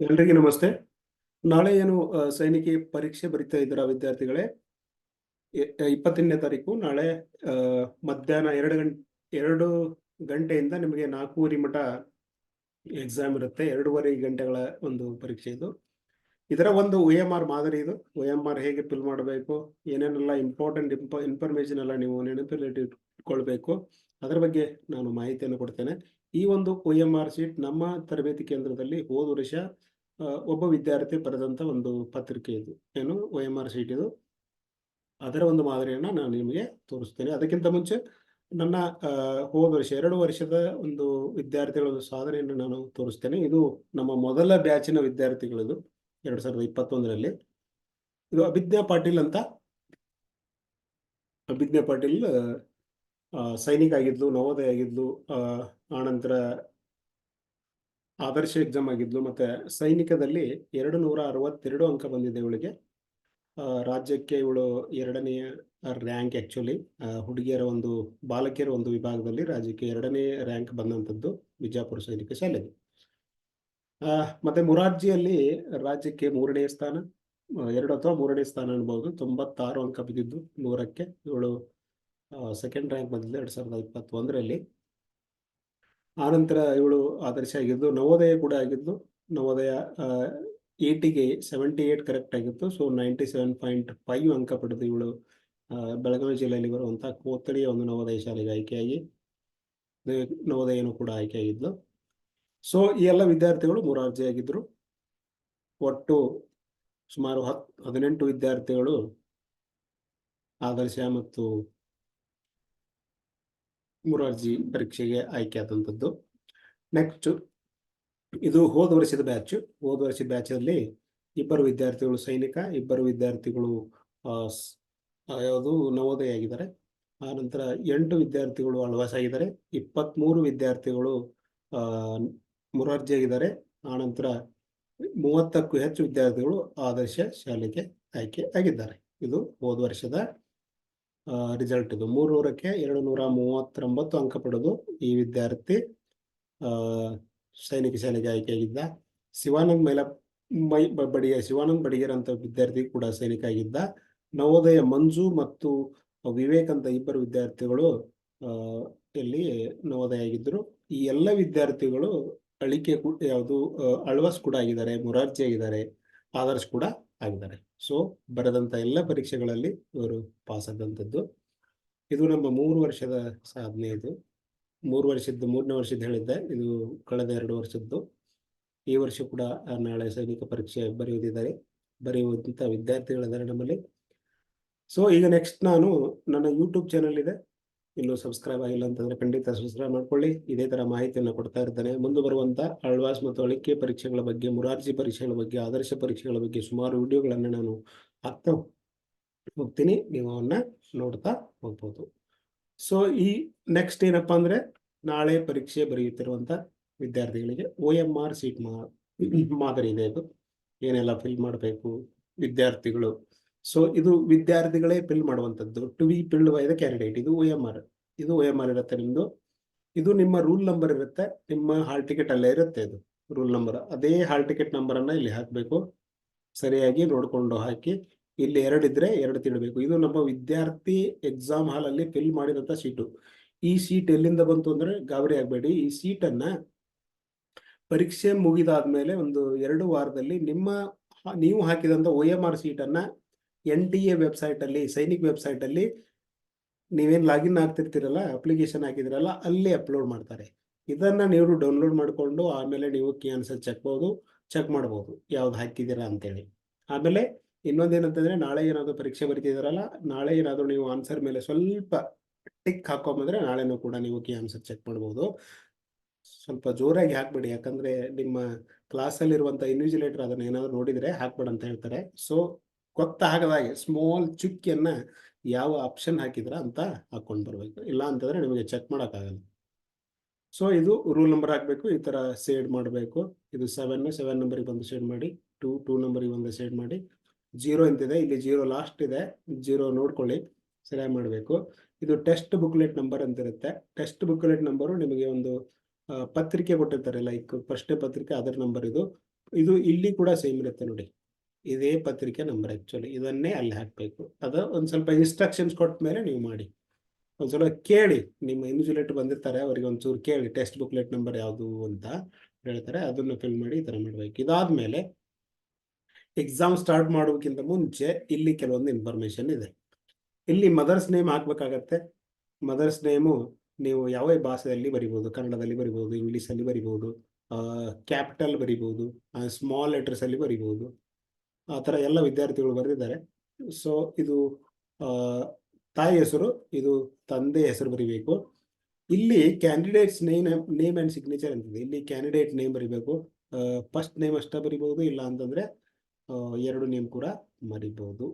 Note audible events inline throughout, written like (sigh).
ಎಲ್ರಿಗೂ ನಮಸ್ತೆ. ನಾಳೆ ಏನು ಸೈನಿಕಿ ಪರೀಕ್ಷೆ ಬರಿತಾ ಇದ್ದೀರಾ ವಿದ್ಯಾರ್ಥಿಗಳೇ? ಇಪ್ಪತ್ತೆಂಟನೇ ತಾರೀಕು ನಾಳೆ ಮಧ್ಯಾಹ್ನ ಎರಡು ಗಂಟೆ, ಎರಡು ಗಂಟೆಯಿಂದ ನಿಮಗೆ ನಾಲ್ಕೂವರೆ ಮಠ ಎಕ್ಸಾಮ್ ಇರುತ್ತೆ. ಎರಡೂವರೆ ಗಂಟೆಗಳ ಒಂದು ಪರೀಕ್ಷೆ ಇದು. ಇದರ ಒಂದು ಒ ಎಂ ಆರ್ ಮಾದರಿ ಇದು. ಒ ಎಂ ಆರ್ ಹೇಗೆ ಫಿಲ್ ಮಾಡಬೇಕು? ಏನೇನೆಲ್ಲ ಇಂಪಾರ್ಟೆಂಟ್ ಇಂಪ ಇನ್ಫಾರ್ಮೇಶನ್ ಎಲ್ಲ ನೀವು ನೆನಪಿನಲ್ಲಿ ಇಟ್ಕೊಳ್ಬೇಕು. ಅದರ ಬಗ್ಗೆ ನಾನು ಮಾಹಿತಿಯನ್ನು ಕೊಡ್ತೇನೆ. ಈ ಒಂದು ಒ ಎಂ ಆರ್ ಶೀಟ್ ನಮ್ಮ ತರಬೇತಿ ಕೇಂದ್ರದಲ್ಲಿ ಹೋದ ವರ್ಷ ಒಬ್ಬ ವಿದ್ಯಾರ್ಥಿ ಬರೆದಂತ ಒಂದು ಪತ್ರಿಕೆ ಇದು. ಏನು? ಒ ಎಂ ಆರ್ ಶೀಟ್ ಇದು. ಅದರ ಒಂದು ಮಾದರಿಯನ್ನು ನಾನು ನಿಮಗೆ ತೋರಿಸ್ತೇನೆ. ಅದಕ್ಕಿಂತ ಮುಂಚೆ ನನ್ನ ಹೋದ ವರ್ಷ, ಎರಡು ವರ್ಷದ ಒಂದು ವಿದ್ಯಾರ್ಥಿಗಳ ಒಂದು ಸಾಧನೆಯನ್ನು ನಾನು ತೋರಿಸ್ತೇನೆ. ಇದು ನಮ್ಮ ಮೊದಲ ಬ್ಯಾಚಿನ ವಿದ್ಯಾರ್ಥಿಗಳದು, ಎರಡು ಸಾವಿರದ ಇಪ್ಪತ್ತೊಂದರಲ್ಲಿ. ಇದು ಅಭಿಜ್ಞಾ ಪಾಟೀಲ್ ಅಂತ. ಅಭಿಜ್ಞಾ ಪಾಟೀಲ್ ಸೈನಿಕ ಆಗಿದ್ಲು ನವೋದಯ ಆಗಿದ್ಲು ಆನಂತರ ಆದರ್ಶ ಎಕ್ಸಾಮ್ ಆಗಿದ್ಲು, ಮತ್ತೆ ಸೈನಿಕದಲ್ಲಿ ಎರಡು ನೂರ ಅರವತ್ತೆರಡು ಅಂಕ ಬಂದಿದೆ ಇವಳಿಗೆ. ರಾಜ್ಯಕ್ಕೆ ಇವಳು ಎರಡನೆಯ ರ್ಯಾಂಕ್ ಆಕ್ಚುಲಿ ಹುಡುಗಿಯರ ಒಂದು, ಬಾಲಕಿಯರ ಒಂದು ವಿಭಾಗದಲ್ಲಿ ರಾಜ್ಯಕ್ಕೆ ಎರಡನೇ ರ್ಯಾಂಕ್ ಬಂದಂಥದ್ದು ವಿಜಯಪುರ ಸೈನಿಕ ಶಾಲೆಗೆ. ಮತ್ತೆ ಮುರಾರ್ಜಿಯಲ್ಲಿ ರಾಜ್ಯಕ್ಕೆ ಮೂರನೇ ಸ್ಥಾನ ಎರಡು ಅಥವಾ ಮೂರನೇ ಸ್ಥಾನ ಅನ್ಬೋದು ತೊಂಬತ್ತಾರು ಅಂಕ ಬಿದ್ದಿದ್ದು ನೂರಕ್ಕೆ. ಇವಳು ಸೆಕೆಂಡ್ ರ್ಯಾಂಕ್ ಬಂದಿದ್ದು ಎರಡು ಸಾವಿರದ ಇಪ್ಪತ್ತೊಂದರಲ್ಲಿ. ಆನಂತರ ಇವಳು ಆದರ್ಶ ಆಗಿದ್ದು, ನವೋದಯ ಕೂಡ ಆಗಿದ್ದು, ನವೋದಯ ಏಟಿಗೆ ಸೆವೆಂಟಿ ಏಟ್ ಕರೆಕ್ಟ್ ಆಗಿತ್ತು. So ninety seven point five ಅಂಕ ಪಡೆದು ಇವಳು ಬೆಳಗಾವಿ ಜಿಲ್ಲೆಯಲ್ಲಿ ಬರುವಂತಹ ಕೋತಳಿಯ ಒಂದು ನವೋದಯ ಶಾಲೆಗೆ ಆಯ್ಕೆಯಾಗಿ ನವೋದಯನು ಕೂಡ ಆಯ್ಕೆಯಾಗಿದ್ದು. ಸೊ ಈ ಎಲ್ಲ ವಿದ್ಯಾರ್ಥಿಗಳು ಮೂರಾರ್ಜಿಯಾಗಿದ್ದರು ಒಟ್ಟು ಸುಮಾರು ಹತ್, ಹದಿನೆಂಟು ವಿದ್ಯಾರ್ಥಿಗಳು ಆದರ್ಶ ಮತ್ತು ಮುರಾರ್ಜಿ ಪರೀಕ್ಷೆಗೆ ಆಯ್ಕೆ ಆದಂಥದ್ದು ನೆಕ್ಸ್ಟ್ ಇದು ಹೋದ ವರ್ಷದ ಬ್ಯಾಚ್ ಹೋದ ವರ್ಷದ ಬ್ಯಾಚ್ ಅಲ್ಲಿ ಇಬ್ಬರು ವಿದ್ಯಾರ್ಥಿಗಳು ಸೈನಿಕ, ಇಬ್ಬರು ವಿದ್ಯಾರ್ಥಿಗಳು ಯಾವುದು ನವೋದಯ ಆಗಿದ್ದಾರೆ. ಆ ನಂತರ ಎಂಟು ವಿದ್ಯಾರ್ಥಿಗಳು ಅಳ್ವಾಸ್ ಆಗಿದ್ದಾರೆ. ಇಪ್ಪತ್ಮೂರು ವಿದ್ಯಾರ್ಥಿಗಳು ಮುರಾರ್ಜಿ ಆಗಿದ್ದಾರೆ. ಆ ನಂತರ ಮೂವತ್ತಕ್ಕೂ ಹೆಚ್ಚು ವಿದ್ಯಾರ್ಥಿಗಳು ಆದರ್ಶ ಶಾಲೆಗೆ ಆಯ್ಕೆ ಆಗಿದ್ದಾರೆ. ಇದು ಹೋದ ವರ್ಷದ ರಿಸಲ್ಟ್ ಇದು ಮೂರೂರಕ್ಕೆ ಎರಡು ನೂರ ಮೂವತ್ತೊಂಬತ್ತು ಅಂಕ ಪಡೆದು ಈ ವಿದ್ಯಾರ್ಥಿ ಸೈನಿಕ ಶಾಲೆಗೆ ಆಯ್ಕೆಯಾಗಿದ್ದ. ಶಿವಾನಂದ್ ಮೈಲ, ಮೈ ಬಡಿಯ, ಶಿವಾನಂದ್ ಬಡಿಗೇರ್ ಅಂತ ವಿದ್ಯಾರ್ಥಿ ಕೂಡ ಸೈನಿಕ ಆಗಿದ್ದ. ನವೋದಯ ಮಂಜು ಮತ್ತು ವಿವೇಕ್ ಅಂತ ಇಬ್ಬರು ವಿದ್ಯಾರ್ಥಿಗಳು ಇಲ್ಲಿ ನವೋದಯ ಆಗಿದ್ದರು. ಈ ಎಲ್ಲ ವಿದ್ಯಾರ್ಥಿಗಳು ಅಳಿಕೆ ಯಾವುದು ಅಳ್ವಾಸ್ ಕೂಡ ಆಗಿದ್ದಾರೆ, ಮುರಾರ್ಜಿ ಆಗಿದ್ದಾರೆ. ಆದರ್ಶ್ ಕೂಡ ಆಗಿದ್ದಾರೆ. ಸೊ ಬರೆದಂತ ಎಲ್ಲ ಪರೀಕ್ಷೆಗಳಲ್ಲಿ ಇವರು ಪಾಸ್ ಆದಂಥದ್ದು ಇದು ನಮ್ಮ ಮೂರು ವರ್ಷದ ಸಾಧನೆ ಇದು. ಮೂರು ವರ್ಷದ್ದು, ಮೂರನೇ ವರ್ಷದ್ದು ಹೇಳಿದ್ದೆ, ಇದು ಕಳೆದ ಎರಡು ವರ್ಷದ್ದು. ಈ ವರ್ಷ ಕೂಡ ನಾಳೆ ಸೈನಿಕ ಪರೀಕ್ಷೆ ಬರೆಯುವುದಿದ್ದಾರೆ. ಬರೆಯುವಂತ ವಿದ್ಯಾರ್ಥಿಗಳಿದ್ದಾರೆ ನಮ್ಮಲ್ಲಿ. ಸೊ ಈಗ ನೆಕ್ಸ್ಟ್ ನಾನು ನನ್ನ ಯೂಟ್ಯೂಬ್ ಚಾನಲ್ ಇದೆ. ಇನ್ನು ಸಬ್ಸ್ಕ್ರೈಬ್ ಆಗಿಲ್ಲ ಅಂತಂದ್ರೆ ಖಂಡಿತ ಸಬ್ಸ್ಕ್ರೈಬ್ ಮಾಡ್ಕೊಳ್ಳಿ. ಇದೇ ತರ ಮಾಹಿತಿಯನ್ನು ಕೊಡ್ತಾ ಇರ್ತಾನೆ. ಮುಂದೆ ಬರುವಂತ ಅಳ್ವಾಸ್ ಮತ್ತು ಅಳಿಕೆ ಪರೀಕ್ಷೆಗಳ ಬಗ್ಗೆ, ಮುರಾರ್ಜಿ ಪರೀಕ್ಷೆಗಳ ಬಗ್ಗೆ, ಆದರ್ಶ ಪರೀಕ್ಷೆಗಳ ಬಗ್ಗೆ ಸುಮಾರು ವಿಡಿಯೋಗಳನ್ನು ನಾನು ಹಾಕ್ತಾ ಹೋಗ್ತೀನಿ. ನೀವು ಅವನ್ನ ನೋಡ್ತಾ ಹೋಗ್ಬೋದು. ಸೊ ಈ ನೆಕ್ಸ್ಟ್ ಏನಪ್ಪ ಅಂದ್ರೆ ನಾಳೆ ಪರೀಕ್ಷೆ ಬರೆಯುತ್ತಿರುವಂತ ವಿದ್ಯಾರ್ಥಿಗಳಿಗೆ ಒ ಎಂ ಆರ್ ಸೀಟ್ ಮಾದರಿ ಇದೆ ಇದು ಏನೆಲ್ಲ ಫಿಲ್ ಮಾಡಬೇಕು? ವಿದ್ಯಾರ್ಥಿಗಳು ಸೊ ಇದು ವಿದ್ಯಾರ್ಥಿಗಳೇ ಪಿಲ್ ಮಾಡುವಂತದ್ದು to be filled by the candidate ಇದು ಒ ಎಂ ಆರ್ ಇದು ಒ ಎಂ ಆರ್ ಇರುತ್ತೆ ನಿಮ್ಮದು ಇದು ನಿಮ್ಮ ರೂಲ್ ನಂಬರ್ ಇರುತ್ತೆ. ನಿಮ್ಮ ಹಾಲ್ ಟಿಕೆಟ್ ಅಲ್ಲೇ ಇರುತ್ತೆ ಇದು ರೂಲ್ ನಂಬರ್ ಅದೇ ಹಾಲ್ ಟಿಕೆಟ್ ನಂಬರ್ ಅನ್ನ ಇಲ್ಲಿ ಹಾಕಬೇಕು. ಸರಿಯಾಗಿ ನೋಡ್ಕೊಂಡು ಹಾಕಿ. ಇಲ್ಲಿ ಎರಡಿದ್ರೆ ಎರಡು ತಿಳಬೇಕು ಇದು ನಮ್ಮ ವಿದ್ಯಾರ್ಥಿ ಎಕ್ಸಾಮ್ ಹಾಲ್ ಅಲ್ಲಿ ಫಿಲ್ ಮಾಡಿದಂತ ಸೀಟು ಈ ಸೀಟ್ ಎಲ್ಲಿಂದ ಬಂತು ಅಂದ್ರೆ ಗಾಬರಿ ಆಗಬೇಡಿ. ಈ ಸೀಟ್ ಅನ್ನ ಪರೀಕ್ಷೆ ಮುಗಿದಾದ್ಮೇಲೆ ಒಂದು ಎರಡು ವಾರದಲ್ಲಿ ನಿಮ್ಮ ನೀವು ಹಾಕಿದಂತ ಒ ಎಂ ಆರ್ ಸೀಟ್ ಅನ್ನ ಎನ್ ಟಿ ಎ ವೆಬ್ಸೈಟಲ್ಲಿ ಸೈನಿಕ್ ವೆಬ್ಸೈಟಲ್ಲಿ ನೀವೇನು ಲಾಗಿನ್ ಆಗ್ತಿರ್ತೀರಲ್ಲ ಅಪ್ಲಿಕೇಶನ್ ಹಾಕಿದಿರಲ್ಲ, ಅಲ್ಲಿ ಅಪ್ಲೋಡ್ ಮಾಡ್ತಾರೆ. ಇದನ್ನು ನೀವು ಡೌನ್ಲೋಡ್ ಮಾಡಿಕೊಂಡು ಆಮೇಲೆ ನೀವು ಕೀ ಆನ್ಸರ್ ಚೆಕ್ಬೋದು ಚೆಕ್ ಮಾಡ್ಬೋದು, ಯಾವ್ದು ಹಾಕಿದ್ದೀರಾ ಅಂತೇಳಿ. ಆಮೇಲೆ ಇನ್ನೊಂದೇನಂತಂದರೆ ನಾಳೆ ಏನಾದರೂ ಪರೀಕ್ಷೆ ಬರ್ತಿದ್ದೀರಲ್ಲ ನಾಳೆ ಏನಾದರೂ ನೀವು ಆನ್ಸರ್ ಮೇಲೆ ಸ್ವಲ್ಪ ಟಿಕ್ ಹಾಕೊಂಬಂದ್ರೆ ನಾಳೆನೂ ಕೂಡ ನೀವು ಕೀ ಆನ್ಸರ್ ಚೆಕ್ ಮಾಡ್ಬೋದು. ಸ್ವಲ್ಪ ಜೋರಾಗಿ ಹಾಕ್ಬೇಡಿ, ಯಾಕಂದರೆ ನಿಮ್ಮ ಕ್ಲಾಸಲ್ಲಿರುವಂಥ ಇನ್ವಿಜಿಲೇಟರ್ ಅದನ್ನ ಏನಾದರೂ ನೋಡಿದರೆ ಹಾಕ್ಬೇಡ ಅಂತ ಹೇಳ್ತಾರೆ. ಸೊ ಗೊತ್ತಾಗದಾಗೆ ಸ್ಮಾಲ್ ಚುಕ್ಕಿಯನ್ನ ಯಾವ ಆಪ್ಷನ್ ಹಾಕಿದ್ರ ಅಂತ ಹಾಕೊಂಡು ಬರ್ಬೇಕು. ಇಲ್ಲ ಅಂತಂದ್ರೆ ನಿಮಗೆ ಚೆಕ್ ಮಾಡೋಕ್ಕಾಗಲ್ಲ. ಸೊ ಇದು ರೂಲ್ ನಂಬರ್ ಹಾಕ್ಬೇಕು, ಈ ತರ ಸೇಡ್ ಮಾಡಬೇಕು. ಇದು ಸೆವೆನ್ ಸೆವೆನ್ ನಂಬರಿಗೆ ಬಂದು ಸೇಡ್ ಮಾಡಿ ಟೂ ಟೂ ನಂಬರಿಗೆ ಬಂದು ಸೇಡ್ ಮಾಡಿ. ಜೀರೋ ಅಂತಿದೆ ಇಲ್ಲಿ ಜೀರೋ ಲಾಸ್ಟ್ ಇದೆ ಜೀರೋ ನೋಡ್ಕೊಳ್ಳಿ, ಸರಿಯಾಗಿ ಮಾಡಬೇಕು. ಇದು ಟೆಸ್ಟ್ ಬುಕ್ಲೆಟ್ ನಂಬರ್ ಅಂತ ಇರುತ್ತೆ ಟೆಸ್ಟ್ ಬುಕ್ಲೆಟ್ ನಂಬರು ನಿಮಗೆ ಒಂದು ಪತ್ರಿಕೆ ಕೊಟ್ಟಿರ್ತಾರೆ ಲೈಕ್ ಫಸ್ಟ್ ಪತ್ರಿಕೆ, ಅದರ ನಂಬರ್ ಇದು. ಇದು ಇಲ್ಲಿ ಕೂಡ ಸೇಮ್ ಇರುತ್ತೆ ನೋಡಿ. ಇದೇ ಪತ್ರಿಕೆ ನಂಬರ್ ಆ್ಯಕ್ಚುಲಿ ಇದನ್ನೇ ಅಲ್ಲಿ ಹಾಕಬೇಕು. ಅದು ಒಂದು ಸ್ವಲ್ಪ ಇನ್ಸ್ಟ್ರಕ್ಷನ್ಸ್ ಕೊಟ್ಟ ಮೇಲೆ ನೀವು ಮಾಡಿ. ಒಂದು ಒಂದ್ಸಲ ಕೇಳಿ, ನಿಮ್ಮ ಇನ್ಸುಲೇಟರ್ ಬಂದಿರ್ತಾರೆ, ಅವರಿಗೆ ಒಂಚೂರು ಕೇಳಿ ಟೆಕ್ಸ್ಟ್ ಬುಕ್ಲೆಟ್ ನಂಬರ್ ಯಾವುದು ಅಂತ ಹೇಳ್ತಾರೆ, ಅದನ್ನು ಫಿಲ್ ಮಾಡಿ ಈ ಥರ ಮಾಡಬೇಕು. ಇದಾದಮೇಲೆ ಎಕ್ಸಾಮ್ ಸ್ಟಾರ್ಟ್ ಮಾಡೋಕ್ಕಿಂತ ಮುಂಚೆ ಇಲ್ಲಿ ಕೆಲವೊಂದು ಇನ್ಫಾರ್ಮೇಷನ್ ಇದೆ. ಇಲ್ಲಿ ಮದರ್ಸ್ ನೇಮ್ ಹಾಕ್ಬೇಕಾಗತ್ತೆ. ಮದರ್ಸ್ ನೇಮು ನೀವು ಯಾವ ಭಾಷೆಯಲ್ಲಿ ಬರಿಬೋದು, ಕನ್ನಡದಲ್ಲಿ ಬರಿಬೋದು ಇಂಗ್ಲೀಷಲ್ಲಿ ಬರಿಬೋದು ಕ್ಯಾಪಿಟಲ್ ಬರಿಬೋದು ಸ್ಮಾಲ್ ಲೆಟರ್ಸ್ ಅಲ್ಲಿ ಬರಿಬೋದು. ಆ ಥರ ಎಲ್ಲ ವಿದ್ಯಾರ್ಥಿಗಳು ಬರೆದಿದ್ದಾರೆ. ಸೊ ಇದು ತಾಯಿ ಹೆಸರು, ಇದು ತಂದೆ ಹೆಸರು ಬರಿಬೇಕು. ಇಲ್ಲಿ candidate's name name and signature ಅಂತಿದೆ ಇಲ್ಲಿ ಕ್ಯಾಂಡಿಡೇಟ್ ನೇಮ್ ಬರಿಬೇಕು. ಫಸ್ಟ್ ನೇಮ್ ಅಷ್ಟೇ ಬರಿಬಹುದು, ಇಲ್ಲ ಅಂತಂದ್ರೆ ಎರಡು ನೇಮ್ ಕೂಡ ಮರಿಬಹುದು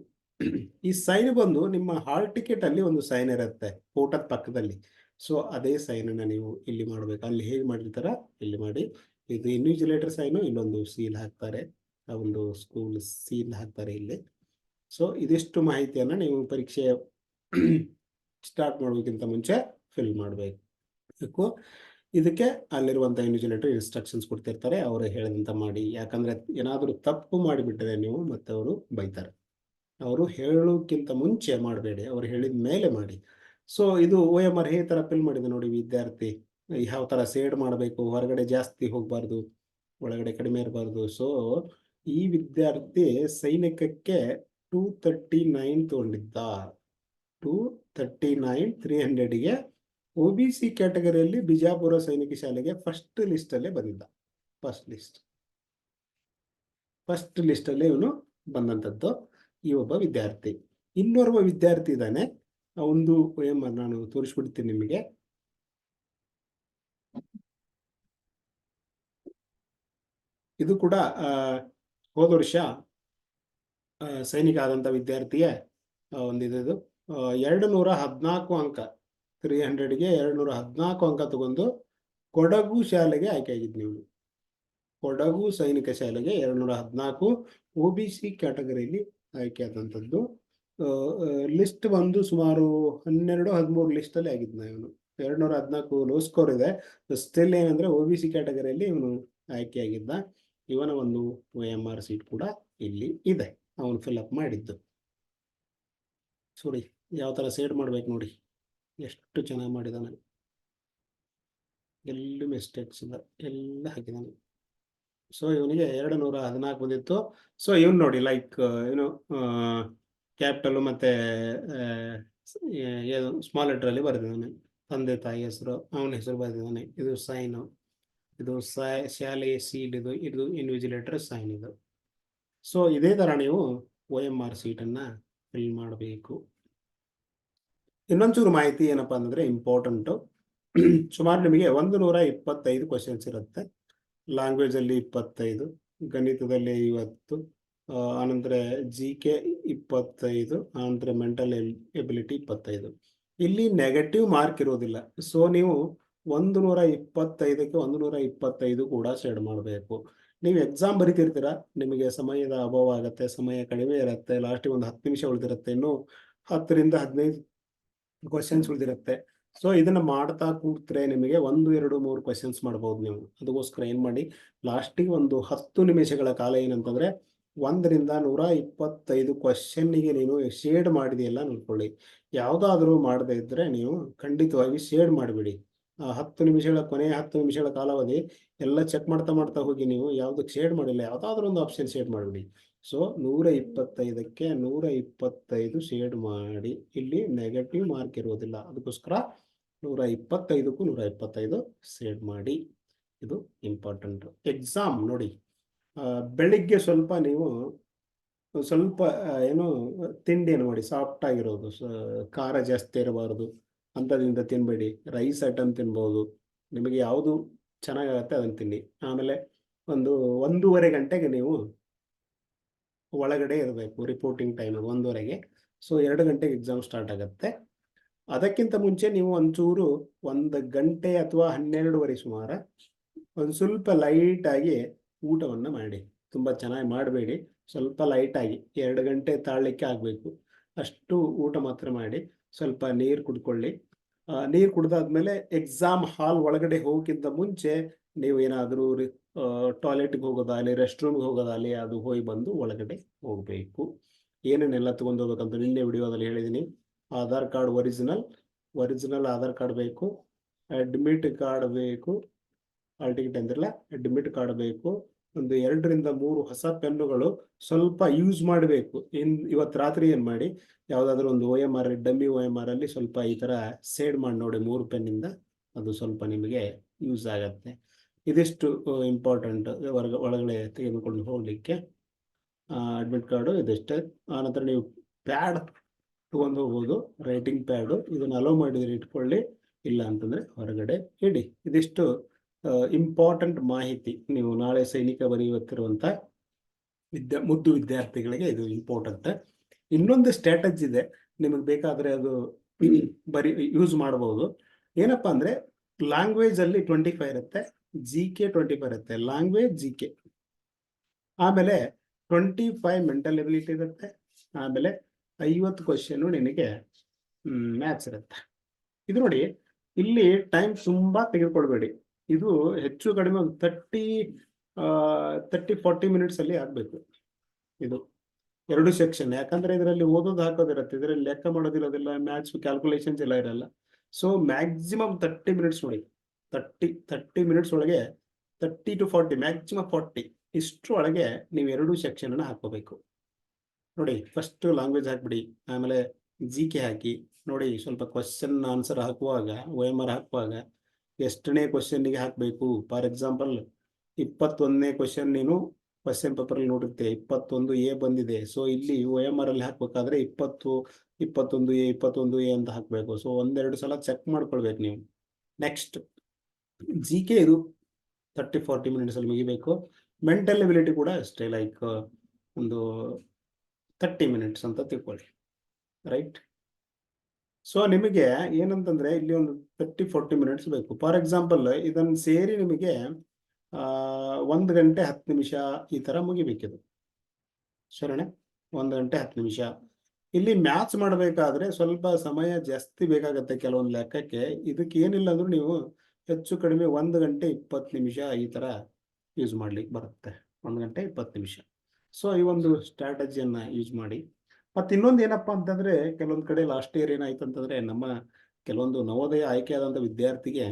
ಈ ಸೈನ್ ಬಂದು ನಿಮ್ಮ ಹಾಲ್ ಟಿಕೆಟ್ ಅಲ್ಲಿ ಒಂದು ಸೈನ್ ಇರುತ್ತೆ ಫೋಟೋದ ಪಕ್ಕದಲ್ಲಿ. ಸೊ ಅದೇ ಸೈನ್ ಅನ್ನ ನೀವು ಇಲ್ಲಿ ಮಾಡ್ಬೇಕು. ಅಲ್ಲಿ ಹೇಗೆ ಮಾಡಿರ್ತಾರ, ಇಲ್ಲಿ ಮಾಡಿ. ಇದು ಇನ್ವಿಜಿಲೇಟರ್ ಸೈನು ಇಲ್ಲೊಂದು ಸೀಲ್ ಹಾಕ್ತಾರೆ. ಆ ಒಂದು ಸ್ಕೂಲ್ ಸೀಲ್ ಹಾಕ್ತಾರೆ ಇಲ್ಲಿ. ಸೊ ಇದಿಷ್ಟು ಮಾಹಿತಿಯನ್ನು ನೀವು ಪರೀಕ್ಷೆ (clears throat) ಸ್ಟಾರ್ಟ್ ಮಾಡೋಕ್ಕಿಂತ ಮುಂಚೆ ಫಿಲ್ ಮಾಡಬೇಕು. ಇದಕ್ಕೆ ಅಲ್ಲಿರುವಂಥ ಇನ್ವಿಜಿಲೇಟರ್ ಇನ್ಸ್ಟ್ರಕ್ಷನ್ಸ್ ಕೊಡ್ತಿರ್ತಾರೆ. ಅವರು ಹೇಳಿದಂತ ಮಾಡಿ. ಯಾಕಂದರೆ ಏನಾದರೂ ತಪ್ಪು ಮಾಡಿಬಿಟ್ಟರೆ ನೀವು ಮತ್ತೆ ಅವರು ಬೈತಾರೆ. ಅವರು ಹೇಳೋಕ್ಕಿಂತ ಮುಂಚೆ ಮಾಡಬೇಡಿ. ಅವ್ರು ಹೇಳಿದ ಮೇಲೆ ಮಾಡಿ. ಸೊ ಇದು ಓ ಎಂ ಆರ್ ಹೇ ಥರ ಫಿಲ್ ಮಾಡಿದೆ ನೋಡಿ ವಿದ್ಯಾರ್ಥಿ. ಯಾವ ಥರ ಸೇಡ್ ಮಾಡಬೇಕು? ಹೊರಗಡೆ ಜಾಸ್ತಿ ಹೋಗಬಾರ್ದು. ಒಳಗಡೆ ಕಡಿಮೆ ಇರಬಾರ್ದು. ಸೊ ಈ ವಿದ್ಯಾರ್ಥಿ ಸೈನಿಕಕ್ಕೆ ಟೂ ತರ್ಟಿ ನೈನ್ ತಗೊಂಡಿದ್ದ. ಟೂ ತರ್ಟಿ ನೈನ್ ತ್ರೀ ಹಂಡ್ರೆಡ್ಗೆ ಒ ಬಿ ಸಿ ಕ್ಯಾಟಗರಿಯಲ್ಲಿ ಬಿಜಾಪುರ ಸೈನಿಕ ಶಾಲೆಗೆ ಫಸ್ಟ್ ಲಿಸ್ಟ್ ಅಲ್ಲೇ ಬಂದಿದ್ದ. ಫಸ್ಟ್ ಲಿಸ್ಟ್ ಫಸ್ಟ್ ಲಿಸ್ಟ್ ಅಲ್ಲೇ ಇವನು ಬಂದಂಥದ್ದು ಈ ಒಬ್ಬ ವಿದ್ಯಾರ್ಥಿ. ಇನ್ನೋರ್ವ ವಿದ್ಯಾರ್ಥಿ ಇದ್ದಾನೆ. ಒಂದು ನಾನು ತೋರಿಸ್ಬಿಡ್ತೀನಿ ನಿಮಗೆ. ಇದು ಕೂಡ ಹೋದ ವರ್ಷ ಸೈನಿಕ ಆದಂತ ವಿದ್ಯಾರ್ಥಿಯ ಆ, ಒಂದು ಇದು ಎರಡು ನೂರ ಹದಿನಾಲ್ಕು ಅಂಕ ತ್ರೀ ಹಂಡ್ರೆಡ್ಗೆ ಎರಡು ನೂರ ಹದಿನಾಲ್ಕು ಅಂಕ ತಗೊಂಡು ಕೊಡಗು ಶಾಲೆಗೆ ಆಯ್ಕೆ ಆಗಿದ್ದು ನೀವು ಕೊಡಗು ಸೈನಿಕ ಶಾಲೆಗೆ ಎರಡು ನೂರ ಹದಿನಾಲ್ಕು ಒ ಬಿ ಸಿ ಕ್ಯಾಟಗರಿಯಲ್ಲಿ ಆಯ್ಕೆ ಆದಂಥದ್ದು. ಲಿಸ್ಟ್ ಬಂದು ಸುಮಾರು ಹನ್ನೆರಡು ಹದಿಮೂರು ಲಿಸ್ಟ್ ಅಲ್ಲಿ ಆಗಿದ್ನ ಇವನು. ಎರಡು ನೂರ ಹದಿನಾಲ್ಕು ಲೋ ಸ್ಕೋರ್ ಇದೆ. ಸ್ಟಿಲ್ ಏನಂದ್ರೆ ಒ ಬಿ ಸಿ ಕ್ಯಾಟಗರಿಯಲ್ಲಿ ಇವನು ಆಯ್ಕೆಯಾಗಿದ್ದ ಇವನ ಒಂದು ಒ ಎಂ ಆರ್ ಸೀಟ್ ಕೂಡ ಇಲ್ಲಿ ಇದೆ. ಅವನು ಫಿಲ್ ಅಪ್ ಮಾಡಿದ್ದು. ಸೋರಿ ಯಾವ ಥರ ಸೇಡ್ ಮಾಡ್ಬೇಕು ನೋಡಿ. ಎಷ್ಟು ಚೆನ್ನಾಗಿ ಮಾಡಿದಾನೆ. ಎಲ್ಲಿ ಮಿಸ್ಟೇಕ್ಸ್ ಇಲ್ಲ ಎಲ್ಲ ಹಾಕಿದ್ದಾನೆ ಸೊ ಇವನಿಗೆ ಎರಡು ನೂರ ಹದಿನಾಲ್ಕು ಬಂದಿತ್ತು. ಸೊ ಇವನು ನೋಡಿ ಲೈಕ್ ಏನು ಕ್ಯಾಪಿಟಲ್ ಮತ್ತೆ ಏನು ಸ್ಮಾಲ್ ಲೆಟ್ರಲ್ಲಿ ಬರೆದಿದ್ದಾನೆ. ತಂದೆ, ತಾಯಿ ಹೆಸರು, ಅವನ ಹೆಸರು ಬರೆದಿದ್ದಾನೆ. ಇದು ಸೈನು ಇದು ಶಾಲೆ ಸೀಟ್ ಇದು ಇದು ಇನ್ವಿಜಿಲೇಟರ್ ಸೈನ್ ಇದು. ಸೊ ಇದೇ ಥರ ನೀವು ಒ ಎಂ ಆರ್ ಸೀಟನ್ನು ಫಿಲ್ ಮಾಡಬೇಕು. ಇನ್ನೊಂಚೂರು ಮಾಹಿತಿ ಏನಪ್ಪಾ ಅಂದ್ರೆ ಇಂಪಾರ್ಟೆಂಟು ಸುಮಾರು ನಿಮಗೆ ಒಂದು ನೂರ ಇಪ್ಪತ್ತೈದು ಕ್ವಶನ್ಸ್ ಇರುತ್ತೆ. ಲ್ಯಾಂಗ್ವೇಜ್ ಅಲ್ಲಿ ಇಪ್ಪತ್ತೈದು, ಗಣಿತದಲ್ಲಿ ಐವತ್ತು ಆನಂತರ ಜಿ ಕೆ ಇಪ್ಪತ್ತೈದು, ಆನಂತರ ಮೆಂಟಲ್ ಎಬಿಲಿಟಿ ಇಪ್ಪತ್ತೈದು. ಇಲ್ಲಿ ನೆಗೆಟಿವ್ ಮಾರ್ಕ್ ಇರೋದಿಲ್ಲ ಸೊ ನೀವು ಒಂದು ನೂರ ಇಪ್ಪತ್ತೈದಕ್ಕೆ ಒಂದು ನೂರ ಇಪ್ಪತ್ತೈದು ಕೂಡ ಶೇಡ್ ಮಾಡಬೇಕು. ನೀವು ಎಕ್ಸಾಮ್ ಬರಿತಿರ್ತೀರ? ನಿಮಗೆ ಸಮಯದ ಅಭಾವ ಆಗತ್ತೆ, ಸಮಯ ಕಡಿಮೆ ಇರುತ್ತೆ ಲಾಸ್ಟಿಗೆ ಒಂದು ಹತ್ತು ನಿಮಿಷ ಉಳಿದಿರುತ್ತೆ, ಇನ್ನು ಹತ್ತರಿಂದ ಹದಿನೈದು ಕ್ವಶನ್ಸ್ ಉಳಿದಿರುತ್ತೆ. ಸೊ ಇದನ್ನ ಮಾಡ್ತಾ ಕೂತ್ರೆ ನಿಮಗೆ ಒಂದು, ಎರಡು, ಮೂರು ಕ್ವಶನ್ಸ್ ಮಾಡ್ಬೋದು ನೀವು. ಅದಕ್ಕೋಸ್ಕರ ಏನ್ ಮಾಡಿ ಲಾಸ್ಟಿಗೆ ಒಂದು ಹತ್ತು ನಿಮಿಷಗಳ ಕಾಲ ಏನಂತಂದ್ರೆ ಒಂದರಿಂದ ನೂರ ಇಪ್ಪತ್ತೈದು ಕ್ವಶನ್ನಿಗೆ ನೀನು ಶೇಡ್ ಮಾಡಿದೆಯಲ್ಲ ನೋಡ್ಕೊಳ್ಳಿ ಯಾವುದಾದ್ರೂ ಮಾಡದೇ ಇದ್ದರೆ ನೀವು ಖಂಡಿತವಾಗಿ ಶೇಡ್ ಮಾಡಿಬಿಡಿ. ಹತ್ತು ನಿಮಿಷಗಳ, ಕೊನೆಯ ಹತ್ತು ನಿಮಿಷಗಳ ಕಾಲಾವಧಿ ಎಲ್ಲ ಚೆಕ್ ಮಾಡ್ತಾ ಮಾಡ್ತಾ ಹೋಗಿ ನೀವು ಯಾವ್ದಕ್ಕೆ ಶೇಡ್ ಮಾಡಿಲ್ಲ, ಯಾವ್ದಾದ್ರು ಒಂದು ಆಪ್ಷನ್ ಶೇಡ್ ಮಾಡಿಬಿಡಿ. ಸೊ ನೂರ ಇಪ್ಪತ್ತೈದಕ್ಕೆ ನೂರ ಇಪ್ಪತ್ತೈದು ಶೇಡ್ ಮಾಡಿ, ಇಲ್ಲಿ ನೆಗೆಟಿವ್ ಮಾರ್ಕ್ ಇರೋದಿಲ್ಲ ಅದಕ್ಕೋಸ್ಕರ ನೂರ ಇಪ್ಪತ್ತೈದಕ್ಕೂ ನೂರ ಇಪ್ಪತ್ತೈದು ಶೇಡ್ ಮಾಡಿ. ಇದು ಇಂಪಾರ್ಟೆಂಟ್ ಎಕ್ಸಾಮ್ ನೋಡಿ ಬೆಳಿಗ್ಗೆ ಸ್ವಲ್ಪ ನೀವು ಸ್ವಲ್ಪ ಏನು ತಿಂಡಿಯನ್ನು ಮಾಡಿ ಸಾಫ್ಟ್ ಆಗಿರೋದು ಖಾರ ಜಾಸ್ತಿ ಇರಬಾರದು. ಅಂಥದ್ರಿಂದ ತಿನ್ನಬೇಡಿ ರೈಸ್ ಐಟಮ್ ತಿನ್ಬೋದು. ನಿಮಗೆ ಯಾವುದು ಚೆನ್ನಾಗಾಗತ್ತೆ ಅದನ್ನು ತಿನ್ನಿ. ಆಮೇಲೆ ಒಂದು ಒಂದೂವರೆ ಗಂಟೆಗೆ ನೀವು ಒಳಗಡೆ ಇರಬೇಕು ರಿಪೋರ್ಟಿಂಗ್ ಟೈಮ್ ಒಂದೂವರೆಗೆ. ಸೊ ಎರಡು ಗಂಟೆಗೆ ಎಕ್ಸಾಮ್ ಸ್ಟಾರ್ಟ್ ಆಗುತ್ತೆ. ಅದಕ್ಕಿಂತ ಮುಂಚೆ ನೀವು ಒಂಚೂರು ಒಂದು ಗಂಟೆ ಅಥವಾ ಹನ್ನೆರಡುವರೆ ಸುಮಾರು ಒಂದು ಸ್ವಲ್ಪ ಲೈಟಾಗಿ ಊಟವನ್ನು ಮಾಡಿ. ತುಂಬ ಚೆನ್ನಾಗಿ ಮಾಡಬೇಡಿ. ಸ್ವಲ್ಪ ಲೈಟಾಗಿ ಎರಡು ಗಂಟೆ ತಾಳಲಿಕ್ಕೆ ಆಗಬೇಕು. ಅಷ್ಟು ಊಟ ಮಾತ್ರ ಮಾಡಿ. ಸ್ವಲ್ಪ ನೀರು ಕುಡ್ಕೊಳ್ಳಿ. ನೀರು ಕುಡ್ದಾದ್ಮೇಲೆ ಎಕ್ಸಾಮ್ ಹಾಲ್ ಒಳಗಡೆ ಹೋಗೋಕ್ಕಿಂತ ಮುಂಚೆ ನೀವು ಏನಾದರೂ ಟಾಯ್ಲೆಟ್ಗೆ ಹೋಗೋದಾಗಲಿ ರೆಸ್ಟ್ ರೂಮ್ಗೆ ಹೋಗೋದಾಗಲಿ ಅದು ಹೋಗಿ ಬಂದು ಒಳಗಡೆ ಹೋಗಬೇಕು. ಏನೇನೆಲ್ಲ ತೊಗೊಂಡು ಹೋಗ್ಬೇಕಂತ ನಿನ್ನೆ ವಿಡಿಯೋದಲ್ಲಿ ಹೇಳಿದ್ದೀನಿ. Aadhaar card original original Aadhaar card ಬೇಕು, ಅಡ್ಮಿಟ್ ಕಾರ್ಡ್ ಬೇಕು ಹಾಲ್ ಟಿಕೆಟ್ ಅಂದಿರಲ್ಲ ಅಡ್ಮಿಟ್ ಕಾರ್ಡ್ ಬೇಕು ಒಂದು ಎರಡರಿಂದ ಮೂರು ಹೊಸ ಪೆನ್ನುಗಳು ಸ್ವಲ್ಪ ಯೂಸ್ ಮಾಡಬೇಕು. ಇನ್ ಇವತ್ತು ರಾತ್ರಿ ಏನು ಮಾಡಿ, ಯಾವುದಾದ್ರೂ ಒಂದು O M R, dummy O M R ಅಲ್ಲಿ ಸ್ವಲ್ಪ ಈ ಥರ ಸೇಡ್ ಮಾಡಿ ನೋಡಿ ಮೂರು ಪೆನ್ನಿಂದ ಅದು ಸ್ವಲ್ಪ ನಿಮಗೆ ಯೂಸ್ ಆಗತ್ತೆ. ಇದಿಷ್ಟು ಇಂಪಾರ್ಟೆಂಟ್ ಹೊರಗ ಒಳಗಡೆ ತೆಗೆದುಕೊಂಡು ಹೋಗಲಿಕ್ಕೆ ಅಡ್ಮಿಟ್ ಕಾರ್ಡು ಇದಿಷ್ಟೇ. ಆನಂತರ ನೀವು ಪ್ಯಾಡ್ ತೊಗೊಂಡು ಹೋಗ್ಬೋದು ರೈಟಿಂಗ್ ಪ್ಯಾಡು ಇದನ್ನು ಅಲೋ ಮಾಡಿದರೆ ಇಟ್ಕೊಳ್ಳಿ, ಇಲ್ಲ ಅಂತಂದ್ರೆ ಹೊರಗಡೆ ಇಡಿ. ಇದಿಷ್ಟು ಇಂಪಾರ್ಟೆಂಟ್ ಮಾಹಿತಿ ನೀವು ನಾಳೆ ಸೈನಿಕ ಬರೆಯುತ್ತಿರುವಂತ ವಿದ್ಯಾ ಮುದ್ದು ವಿದ್ಯಾರ್ಥಿಗಳಿಗೆ ಇದು ಇಂಪಾರ್ಟೆಂಟ್ ಇನ್ನೊಂದು ಸ್ಟ್ರಾಟಜಿ ಇದೆ ನಿಮಗೆ ಬೇಕಾದ್ರೆ ಅದು ಬರಿ ಯೂಸ್ ಮಾಡಬಹುದು. ಏನಪ್ಪ ಅಂದ್ರೆ ಲ್ಯಾಂಗ್ವೇಜ್ ಅಲ್ಲಿ ಟ್ವೆಂಟಿ ಫೈವ್ ಇರುತ್ತೆ ಜಿ ಕೆ ಟ್ವೆಂಟಿ ಫೈವ್ ಇರುತ್ತೆ ಲ್ಯಾಂಗ್ವೇಜ್ ಜಿ ಕೆ ಆಮೇಲೆ ಟ್ವೆಂಟಿ ಫೈವ್ ಮೆಂಟಲ್ ಎಬಿಲಿಟಿ ಇರುತ್ತೆ ಆಮೇಲೆ ಐವತ್ತು ಕ್ವಶನ್ ನಿನಗೆ ಮ್ಯಾಥ್ಸ್ ಇರುತ್ತೆ. ಇದು ನೋಡಿ ಇಲ್ಲಿ ಟೈಮ್ ತುಂಬಾ ತೆಗೆದುಕೊಳ್ಬೇಡಿ. ಇದು ಹೆಚ್ಚು ಕಡಿಮೆ ಒಂದು ತರ್ಟಿ ತರ್ಟಿ ಫಾರ್ಟಿ ಮಿನಿಟ್ಸ್ ಅಲ್ಲಿ ಆಗ್ಬೇಕು. ಇದು ಎರಡು ಸೆಕ್ಷನ್ ಯಾಕಂದ್ರೆ ಇದರಲ್ಲಿ ಓದೋದು ಹಾಕೋದಿರತ್ತೆ. ಇದರಲ್ಲಿ ಲೆಕ್ಕ ಮಾಡೋದಿರೋದಿಲ್ಲ ಮ್ಯಾಥ್ಸ್ ಕ್ಯಾಲ್ಕುಲೇಷನ್ಸ್ ಎಲ್ಲ ಇರಲ್ಲ. ಸೊ ಮ್ಯಾಕ್ಸಿಮಮ್ ತರ್ಟಿ ಮಿನಿಟ್ಸ್ ನೋಡಿ. ತರ್ಟಿ ತರ್ಟಿ ಮಿನಿಟ್ಸ್ ಒಳಗೆ thirty to forty maximum forty ಇಷ್ಟು ಒಳಗೆ ನೀವು ಎರಡು ಸೆಕ್ಷನ್ ಅನ್ನ ಹಾಕೋಬೇಕು ನೋಡಿ ಫಸ್ಟ್ ಲ್ಯಾಂಗ್ವೇಜ್ ಹಾಕ್ಬಿಡಿ. ಆಮೇಲೆ ಜಿ ಕೆ ಹಾಕಿ. ನೋಡಿ, ಸ್ವಲ್ಪ ಕ್ವಶನ್ ಆನ್ಸರ್ ಹಾಕುವಾಗ ಒ ಎಂ ಆರ್ ಹಾಕುವಾಗ ಎಷ್ಟನೇ ಕ್ವಶನ್ಗೆ ಹಾಕಬೇಕು? ಫಾರ್ ಎಕ್ಸಾಂಪಲ್ ಇಪ್ಪತ್ತೊಂದನೇ ಕ್ವಶನ್ ನೀನು ಕ್ವಶನ್ ಪೇಪರ್ ನೋಡಿರುತ್ತೆ ಇಪ್ಪತ್ತೊಂದು ಎ ಬಂದಿದೆ. ಸೊ ಇಲ್ಲಿ ಒ ಎಂ ಆರ್ ಅಲ್ಲಿ ಹಾಕ್ಬೇಕಾದ್ರೆ ಇಪ್ಪತ್ತು, ಇಪ್ಪತ್ತೊಂದು ಎ ಇಪ್ಪತ್ತೊಂದು ಎ ಅಂತ ಹಾಕಬೇಕು. ಸೊ ಒಂದೆರಡು ಸಲ ಚೆಕ್ ಮಾಡ್ಕೊಳ್ಬೇಕು ನೀವು. ನೆಕ್ಸ್ಟ್ ಜಿ ಕೆ ಇದು ತರ್ಟಿ ಫಾರ್ಟಿ ಮಿನಿಟ್ಸ್ ಅಲ್ಲಿ ಮುಗಿಬೇಕು. ಮೆಂಟಲ್ ಎಬಿಲಿಟಿ ಕೂಡ ಅಷ್ಟೇ ಲೈಕ್ ಒಂದು ತರ್ಟಿ ಮಿನಿಟ್ಸ್ ಅಂತ ತಿಳ್ಕೊಳ್ಳಿ. ರೈಟ್ ಸೊ ನಿಮಗೆ ಏನಂತಂದ್ರೆ ಇಲ್ಲಿ ಒಂದು ತರ್ಟಿ ಫೋರ್ಟಿ ಮಿನಿಟ್ಸ್ ಬೇಕು. ಫಾರ್ ಎಕ್ಸಾಂಪಲ್ ಇದನ್ನು ಸೇರಿ ನಿಮಗೆ ಒಂದು ಗಂಟೆ ಹತ್ತು ನಿಮಿಷ ಈ ತರ ಮುಗಿಬೇಕಿದು. ಸರಿನಾ? ಒಂದು ಗಂಟೆ ಹತ್ತು ನಿಮಿಷ. ಇಲ್ಲಿ ಮ್ಯಾಚ್ ಮಾಡಬೇಕಾದ್ರೆ ಸ್ವಲ್ಪ ಸಮಯ ಜಾಸ್ತಿ ಬೇಕಾಗತ್ತೆ ಕೆಲವೊಂದು ಲೆಕ್ಕಕ್ಕೆ. ಇದಕ್ಕೆ ಏನಿಲ್ಲ ಅಂದ್ರೆ ನೀವು ಹೆಚ್ಚು ಕಡಿಮೆ ಒಂದು ಗಂಟೆ ಇಪ್ಪತ್ತು ನಿಮಿಷ ಈ ತರ ಯೂಸ್ ಮಾಡ್ಲಿಕ್ಕೆ ಬರುತ್ತೆ. ಒಂದು ಗಂಟೆ ಇಪ್ಪತ್ತು ನಿಮಿಷ. ಸೊ ಈ ಒಂದು ಸ್ಟ್ರಾಟಜಿಯನ್ನ ಯೂಸ್ ಮಾಡಿ. ಮತ್ತೆ ಇನ್ನೊಂದು ಏನಪ್ಪಾ ಅಂತಂದ್ರೆ ಕೆಲವೊಂದು ಕಡೆ ಲಾಸ್ಟ್ ಇಯರ್ ಏನಾಯ್ತು ಅಂತಂದ್ರೆ ನಮ್ಮ ಕೆಲವೊಂದು ನವೋದಯ ಆಯ್ಕೆ ಆದಂತ ವಿದ್ಯಾರ್ಥಿಗೆ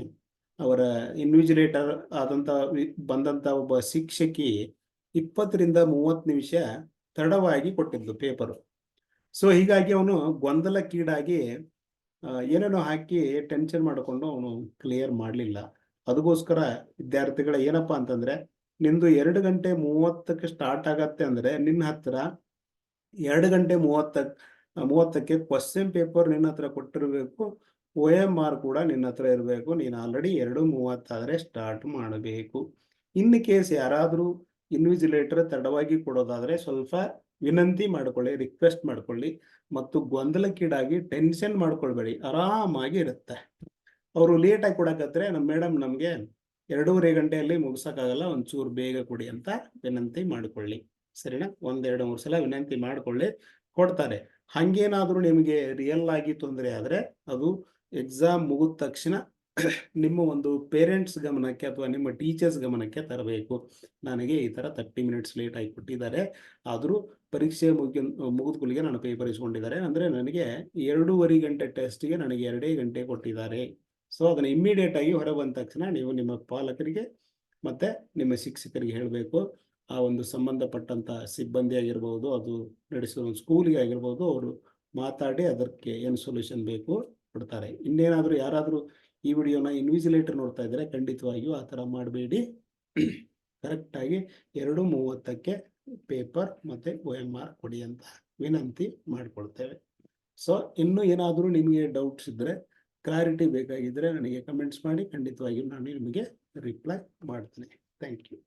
ಅವರ ಇನ್ವಿಜಿಲೇಟರ್ ಆದಂತ ಬಂದಂತ ಒಬ್ಬ ಶಿಕ್ಷಕಿ ಇಪ್ಪತ್ತರಿಂದ ಮೂವತ್ತು ನಿಮಿಷ ತಡವಾಗಿ ಕೊಟ್ಟಿದ್ಲು ಪೇಪರು ಸೊ ಹೀಗಾಗಿ ಅವನು ಗೊಂದಲಕ್ಕೀಡಾಗಿ ಏನೇನೋ ಹಾಕಿ ಟೆನ್ಷನ್ ಮಾಡಿಕೊಂಡು ಅವನು ಕ್ಲಿಯರ್ ಮಾಡಲಿಲ್ಲ. ಅದಕ್ಕೋಸ್ಕರ ವಿದ್ಯಾರ್ಥಿಗಳ ಏನಪ್ಪಾ ಅಂತಂದ್ರೆ ನಿಂದು ಎರಡು ಗಂಟೆ ಮೂವತ್ತಕ್ಕೆ ಸ್ಟಾರ್ಟ್ ಆಗತ್ತೆ ಅಂದ್ರೆ ನಿನ್ನ ಹತ್ರ ಎರಡು ಗಂಟೆ ಮೂವತ್ತ ಮೂವತ್ತಕ್ಕೆ ಕ್ವಶನ್ ಪೇಪರ್ ನಿನ್ನ ಹತ್ರ ಕೊಟ್ಟಿರಬೇಕು ಒ ಎಂ ಆರ್ ಕೂಡ ನಿನ್ನ ಹತ್ರ ಇರಬೇಕು, ನೀನು ಆಲ್ರೆಡಿ ಎರಡು ಮೂವತ್ತಾದರೆ ಸ್ಟಾರ್ಟ್ ಮಾಡಬೇಕು. ಇನ್ ಕೇಸ್ ಯಾರಾದರೂ ಇನ್ವಿಜಿಲೇಟರ್ ತಡವಾಗಿ ಕೊಡೋದಾದರೆ ಸ್ವಲ್ಪ ವಿನಂತಿ ಮಾಡ್ಕೊಳ್ಳಿ ರಿಕ್ವೆಸ್ಟ್ ಮಾಡ್ಕೊಳ್ಳಿ, ಮತ್ತು ಗೊಂದಲಕ್ಕೀಡಾಗಿ ಟೆನ್ಷನ್ ಮಾಡ್ಕೊಳ್ಬೇಡಿ, ಆರಾಮಾಗಿ ಇರುತ್ತೆ. ಅವರು ಲೇಟಾಗಿ ಕೊಡಕತ್ರೆ ನಮ್ಮ ಮೇಡಮ್ ನಮಗೆ ಎರಡೂವರೆ ಗಂಟೆಯಲ್ಲಿ ಮುಗಿಸೋಕ್ಕಾಗಲ್ಲ, ಒಂಚೂರು ಬೇಗ ಕೊಡಿ ಅಂತ ವಿನಂತಿ ಮಾಡಿಕೊಳ್ಳಿ. ಸರಿನಾ? ಒಂದೆರಡು ಮೂರು ಸಲ ವಿನಂತಿ ಮಾಡಿಕೊಳ್ಳಿ, ಕೊಡ್ತಾರೆ. ಹಂಗೇನಾದ್ರೂ ನಿಮಗೆ ರಿಯಲ್ ಆಗಿ ತೊಂದರೆ ಆದರೆ ಅದು ಎಕ್ಸಾಮ್ ಮುಗಿದ ತಕ್ಷಣ (clears throat) ನಿಮ್ಮ ಒಂದು ಪೇರೆಂಟ್ಸ್ ಗಮನಕ್ಕೆ ಅಥವಾ ನಿಮ್ಮ ಟೀಚರ್ಸ್ ಗಮನಕ್ಕೆ ತರಬೇಕು. ನನಗೆ ಈ ತರ ತರ್ಟಿ ಮಿನಿಟ್ಸ್ ಲೇಟ್ ಆಗಿ ಕೊಟ್ಟಿದ್ದಾರೆ. ಆದರೂ ಪರೀಕ್ಷೆ ಮುಗಿ ಮುಗಿದ ಕುಲಿಗೆ ನಾನು ಪೇಪರ್ ಇಸ್ಕೊಂಡಿದ್ದಾರೆ. ಅಂದ್ರೆ ನನಗೆ ಎರಡೂವರೆ ಗಂಟೆ ಟೆಸ್ಟ್ಗೆ ನನಗೆ ಎರಡೇ ಗಂಟೆ ಕೊಟ್ಟಿದ್ದಾರೆ. ಸೊ ಅದನ್ನ ಇಮ್ಮಿಡಿಯೇಟ್ ಆಗಿ ಬಂದ ತಕ್ಷಣ ನೀವು ನಿಮ್ಮ ಪಾಲಕರಿಗೆ ಮತ್ತೆ ನಿಮ್ಮ ಶಿಕ್ಷಕರಿಗೆ ಹೇಳಬೇಕು. ಆ ಒಂದು ಸಂಬಂಧಪಟ್ಟಂತ ಸಿಬ್ಬಂದಿ ಆಗಿರ್ಬೋದು ಅದು ನಡೆಸುವ ಸ್ಕೂಲ್ಗೆ ಆಗಿರ್ಬೋದು ಅವರು ಮಾತಾಡಿ ಅದಕ್ಕೆ ಏನು ಸೊಲ್ಯೂಷನ್ ಬೇಕು ಕೊಡ್ತಾರೆ. ಇನ್ನೇನಾದರೂ ಯಾರಾದರೂ ಈ ವಿಡಿಯೋನ ಇನ್ವಿಜಿಲೇಟರ್ ನೋಡ್ತಾ ಇದ್ದರೆ ಖಂಡಿತವಾಗಿಯೂ ಆ ಥರ ಮಾಡಬೇಡಿ. ಕರೆಕ್ಟಾಗಿ ಎರಡು ಮೂವತ್ತಕ್ಕೆ ಪೇಪರ್ ಮತ್ತು ಒ ಎಂ ಆರ್ ಕೊಡಿ ಅಂತ ವಿನಂತಿ ಮಾಡಿಕೊಡ್ತೇವೆ ಸೊ ಇನ್ನೂ ಏನಾದರೂ ನಿಮಗೆ ಡೌಟ್ಸ್ ಇದ್ದರೆ ಕ್ಲಾರಿಟಿ ಬೇಕಾಗಿದ್ದರೆ ನನಗೆ ಕಮೆಂಟ್ಸ್ ಮಾಡಿ, ಖಂಡಿತವಾಗಿಯೂ ನಾನು ನಿಮಗೆ ರಿಪ್ಲೈ ಮಾಡ್ತೇನೆ. Thank you